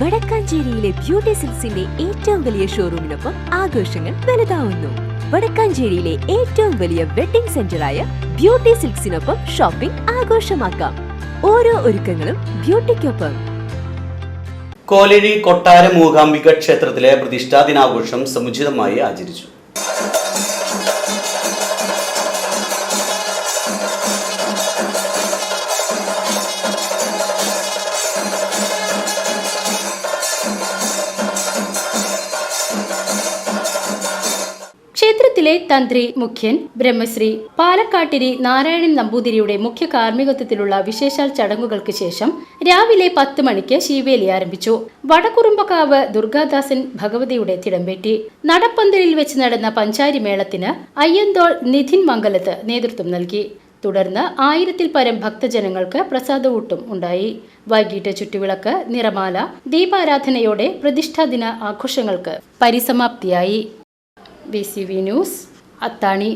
വടക്കാഞ്ചേരിയിലെ beauty സിൽസിന്റെ ഏറ്റവും വലിയ ഷോറൂമിനൊപ്പം ആഘോഷങ്ങൾ വലുതാവുന്നു. വടക്കാഞ്ചേരിയിലെ ഏറ്റവും വലിയ വെഡിംഗ് സെന്ററായ ബ്യൂട്ടി സിൽക്സിനൊപ്പം ഷോപ്പിംഗ് ആഘോഷമാക്കാം. ഓരോ ഒരുക്കങ്ങളും ബ്യൂട്ടിക്കൊപ്പം. കോലഴി കൊട്ടാര മൂകാംബിക ക്ഷേത്രത്തിലെ പ്രതിഷ്ഠാ ദിനാഘോഷം സമുചിതമായി ആചരിച്ചു. ക്ഷേത്രത്തിലെ തന്ത്രി മുഖ്യൻ ബ്രഹ്മശ്രീ പാലക്കാട്ടിരി നാരായണൻ നമ്പൂതിരിയുടെ മുഖ്യ കാർമ്മികത്വത്തിലുള്ള വിശേഷാൽ ചടങ്ങുകൾക്ക് ശേഷം രാവിലെ പത്ത് മണിക്ക് ശീവേലി ആരംഭിച്ചു. വടക്കുറുമ്പക്കാവ് ദുർഗാദാസൻ ഭഗവതിയുടെ തിടമ്പേറ്റി. നടപ്പന്തലിൽ വെച്ച് നടന്ന പഞ്ചാരി മേളത്തിന് അയ്യന്തോൾ നിധിൻ മംഗലത്ത് നേതൃത്വം നൽകി. തുടർന്ന് ആയിരത്തിൽ പരം ഭക്തജനങ്ങൾക്ക് പ്രസാദവൂട്ടും ഉണ്ടായി. വൈകിട്ട് ചുറ്റുവിളക്ക് നിറമാല ദീപാരാധനയോടെ പ്രതിഷ്ഠാദിന ആഘോഷങ്ങൾക്ക് പരിസമാപ്തിയായി. V C V news Athani